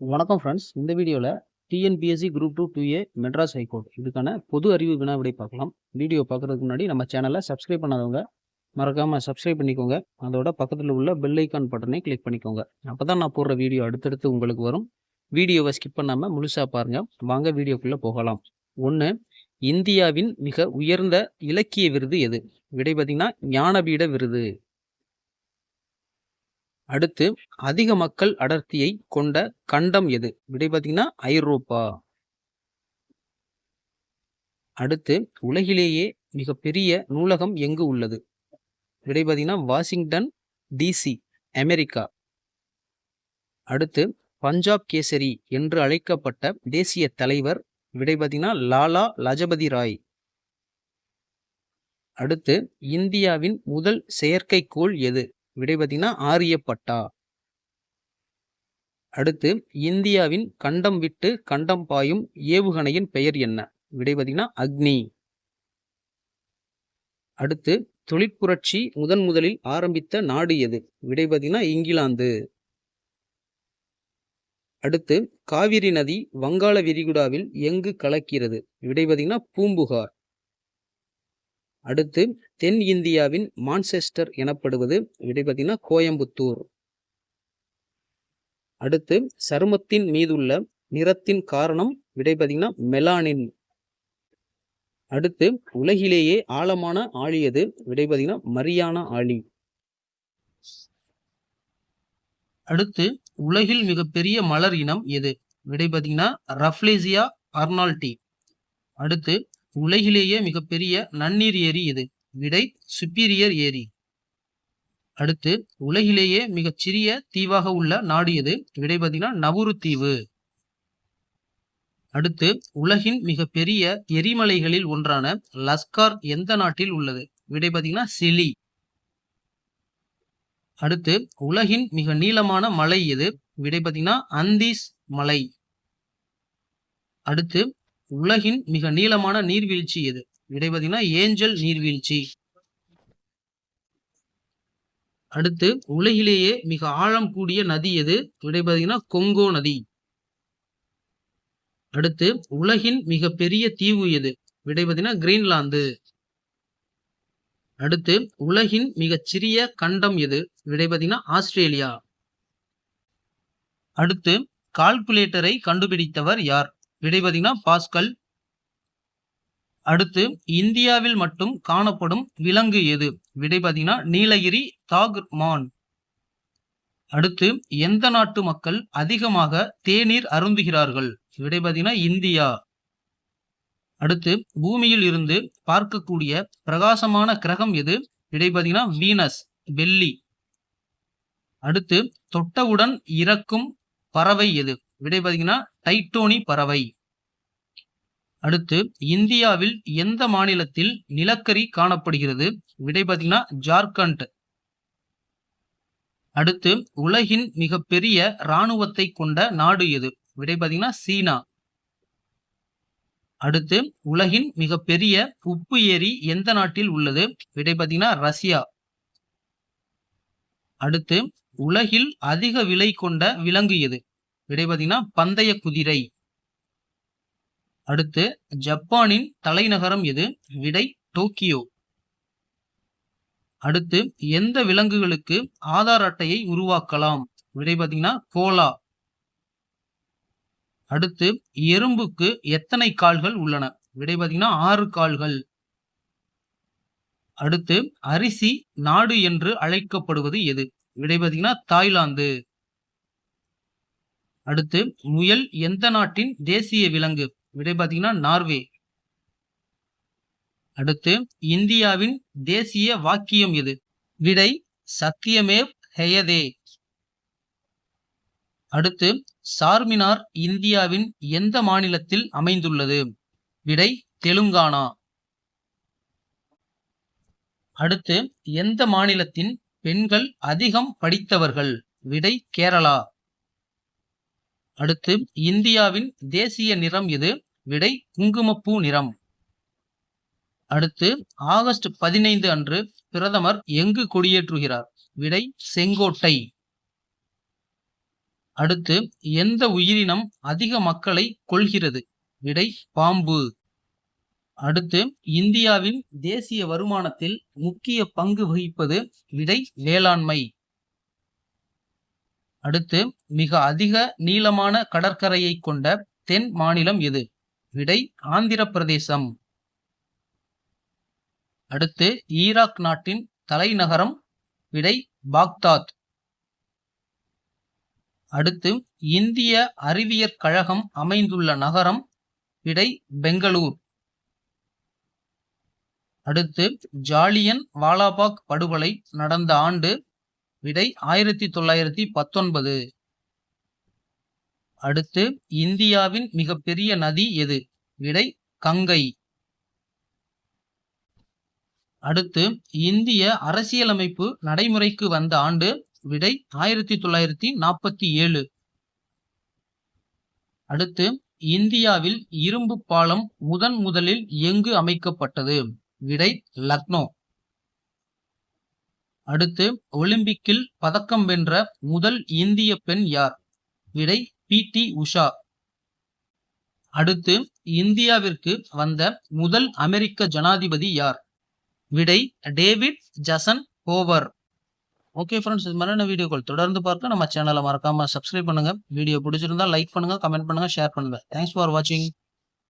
வணக்கம் ஃப்ரெண்ட்ஸ் இந்த வீடியோவில் TNPSC group two two A Madras high court இதுக்கான பொது அறிவு வினா விடை பார்க்கலாம். வீடியோ பார்க்குறதுக்கு முன்னாடி நம்ம சேனலை சப்ஸ்கிரைப் பண்ணாதவங்க மறக்காமல் சப்ஸ்கிரைப் பண்ணிக்கோங்க. அதோட பக்கத்தில் உள்ள பெல் ஐக்கான் பட்டனை கிளிக் பண்ணிக்கோங்க. அப்போ தான் நான் போடுற வீடியோ அடுத்தடுத்து உங்களுக்கு வரும். வீடியோவை ஸ்கிப் பண்ணாமல் முழுசாக பாருங்கள் வாங்க வீடியோக்குள்ளே போகலாம். ஒன்று இந்தியாவின் மிக உயர்ந்த இலக்கிய விருது எது? விடை பார்த்தீங்கன்னா ஞானபீட விருது. அடுத்து அதிக மக்கள் அடர்த்தியை கொண்ட கண்டம் எது? விடை பார்த்தீங்கன்னா ஐரோப்பா. அடுத்து உலகிலேயே மிகப்பெரிய நூலகம் எங்கு உள்ளது? விடை பார்த்தீங்கன்னா வாஷிங்டன் டிசி அமெரிக்கா. அடுத்து பஞ்சாப் கேசரி என்று அழைக்கப்பட்ட தேசிய தலைவர் விடை பார்த்தீங்கன்னா லாலா லஜபதி ராய். அடுத்து இந்தியாவின் முதல் செயற்கைக்கோள் எது? விடை பார்த்தீங்கன்னா ஆரியப்பட்டா. அடுத்து இந்தியாவின் கண்டம் விட்டு கண்டம் பாயும் ஏவுகணையின் பெயர் என்ன? விடை பார்த்தீங்கன்னா அக்னி. அடுத்து தொழிற்புரட்சி முதன் முதலில் ஆரம்பித்த நாடு எது? விடை பார்த்தீங்கன்னா இங்கிலாந்து. அடுத்து காவிரி நதி வங்காள விரிகுடாவில் எங்கு கலக்கிறது? விடை பார்த்தீங்கன்னா பூம்புகார். அடுத்து தென் இந்தியாவின் மான்செஸ்டர் எனப்படுவது விடை பார்த்தீங்கன்னா கோயம்புத்தூர். அடுத்து சருமத்தின் மீதுள்ள நிறத்தின் காரணம் விடை பார்த்தீங்கன்னா மெலானின். அடுத்து உலகிலேயே ஆழமான ஆழி எது? விடை பார்த்தீங்கன்னா மரியானா ஆழி. அடுத்து உலகில் மிகப்பெரிய மலர் இனம் எது? விடை பார்த்தீங்கன்னா ரஃப்லேசியா அர்னால்டி. அடுத்து உலகிலேயே மிகப்பெரிய நன்னீர் ஏரி எது விடை சுப்பீரியர் ஏரி. அடுத்து உலகிலேயே மிகச் சிறிய தீவாக உள்ள நாடு எது? விடை பார்த்தீங்கன்னா நவுரு தீவு. அடுத்து உலகின் மிகப்பெரிய எரிமலைகளில் ஒன்றான லஸ்கார் எந்த நாட்டில் உள்ளது? விடை பார்த்தீங்கன்னா சிலி. அடுத்து உலகின் மிக நீளமான மலை எது? விடை பார்த்தீங்கன்னா அந்தீஸ் மலை. அடுத்து உலகின் மிக நீளமான நீர்வீழ்ச்சி எது? விடை பார்த்தீங்கன்னா ஏஞ்சல் நீர்வீழ்ச்சி. அடுத்து உலகிலேயே மிக ஆழம் கூடிய நதி எது? விடை பார்த்தீங்கன்னா கொங்கோ நதி. அடுத்து உலகின் மிக பெரிய தீவு எது? விடை பார்த்தீங்கன்னா கிரீன்லாந்து. அடுத்து உலகின் மிகச் சிறிய கண்டம் எது? விடை பார்த்தீங்கன்னா ஆஸ்திரேலியா. அடுத்து கால்குலேட்டரை கண்டுபிடித்தவர் யார்? விடை பார்த்தீங்கன்னா பாஸ்கல். அடுத்து இந்தியாவில் மட்டும் காணப்படும் விலங்கு எது? விடை பார்த்தீங்கன்னா நீலகிரி தாக் மான் அடுத்து எந்த நாட்டு மக்கள் அதிகமாக தேநீர் அருந்துகிறார்கள்? விடை பார்த்தீங்கன்னா இந்தியா. அடுத்து பூமியில் இருந்து பார்க்கக்கூடிய பிரகாசமான கிரகம் எது? விடை பார்த்தீங்கன்னா வீனஸ் வெள்ளி. அடுத்து தொட்டவுடன் இறக்கும் பறவை எது? விடை பார்த்தீங்கன்னா டைட்டோனி பறவை. அடுத்து இந்தியாவில் எந்த மாநிலத்தில் நிலக்கரி காணப்படுகிறது? விடை பார்த்தீங்கன்னா ஜார்க்கண்ட். அடுத்து உலகின் மிகப்பெரிய இராணுவத்தை கொண்ட நாடு எது? விடை பார்த்தீங்கன்னா சீனா. அடுத்து உலகின் மிகப்பெரிய உப்பு ஏரி எந்த நாட்டில் உள்ளது? விடை பார்த்தீங்கன்னா ரஷ்யா. அடுத்து உலகில் அதிக விலை கொண்ட விலங்கு எது? விடை பார்த்தீங்கன்னா பந்தய குதிரை. அடுத்து ஜப்பானின் தலைநகரம் எது? விடை டோக்கியோ. அடுத்து எந்த விலங்குகளுக்கு ஆதார் அட்டையை உருவாக்கலாம்? விடை பார்த்தீங்கன்னா கோலா. அடுத்து எறும்புக்கு எத்தனை கால்கள் உள்ளன? விடை பார்த்தீங்கன்னா ஆறு கால்கள். அடுத்து அரிசி நாடு என்று அழைக்கப்படுவது எது? விடை பார்த்தீங்கன்னா தாய்லாந்து. அடுத்து முயல் எந்த நாட்டின் தேசிய விலங்கு? விடை பார்த்தீங்கன்னா நார்வே. அடுத்து இந்தியாவின் தேசிய வாக்கியம் எது? விடை சத்தியமேவ் ஹெயதே. அடுத்து சார்மினார் இந்தியாவின் எந்த மாநிலத்தில் அமைந்துள்ளது? விடை தெலுங்கானா. அடுத்து எந்த மாநிலத்தின் பெண்கள் அதிகம் படித்தவர்கள்? விடை கேரளா. அடுத்து இந்தியாவின் தேசிய நிறம் எது? விடை குங்குமப்பூ நிறம். அடுத்து ஆகஸ்ட் பதினைந்து அன்று பிரதமர் எங்கு கொடியேற்றுகிறார்? விடை செங்கோட்டை. அடுத்து எந்த உயிரினம் அதிக மக்களை கொள்கிறது விடை பாம்பு. அடுத்து இந்தியாவின் தேசிய வருமானத்தில் முக்கிய பங்கு வகிப்பது விடை வேளாண்மை. அடுத்து மிக அதிக நீளமான கடற்கரையை கொண்ட தென் மாநிலம் எது? விடை ஆந்திர பிரதேசம். அடுத்து ஈராக் நாட்டின் தலைநகரம் விடை பாக்தாத். அடுத்து இந்திய அறிவியற் கழகம் அமைந்துள்ள நகரம் விடை பெங்களூர். அடுத்து ஜாலியன் வாலாபாக் படுகொலை நடந்த ஆண்டு விடை ஆயிரத்தி தொள்ளாயிரத்தி பத்தொன்பது. அடுத்து இந்தியாவின் மிகப்பெரிய நதி எது? விடை கங்கை. அடுத்து இந்திய அரசியலமைப்பு நடைமுறைக்கு வந்த ஆண்டு விடை ஆயிரத்தி தொள்ளாயிரத்தி நாற்பத்தி ஏழு. அடுத்து இந்தியாவில் இரும்பு பாலம் முதன் முதலில் எங்கு அமைக்கப்பட்டது? விடை லக்னோ. அடுத்து ஒலிம்பிக்கில் பதக்கம் வென்ற முதல் இந்திய பெண் யார்? விடை பி டி உஷா. அடுத்து இந்தியாவிற்கு வந்த முதல் அமெரிக்க ஜனாதிபதி யார்? விடை David Eisenhower. Okay friends இது மாதிரியான வீடியோக்கள் தொடர்ந்து பார்க்க நம்ம சேனலை மறக்காமல் சப்ஸ்கிரைப் பண்ணுங்கள் வீடியோ பிடிச்சிருந்தா லைக் பண்ணுங்க கமெண்ட் பண்ணுங்கள் ஷேர் பண்ணுங்க. தேங்க்ஸ் ஃபார் வாட்சிங்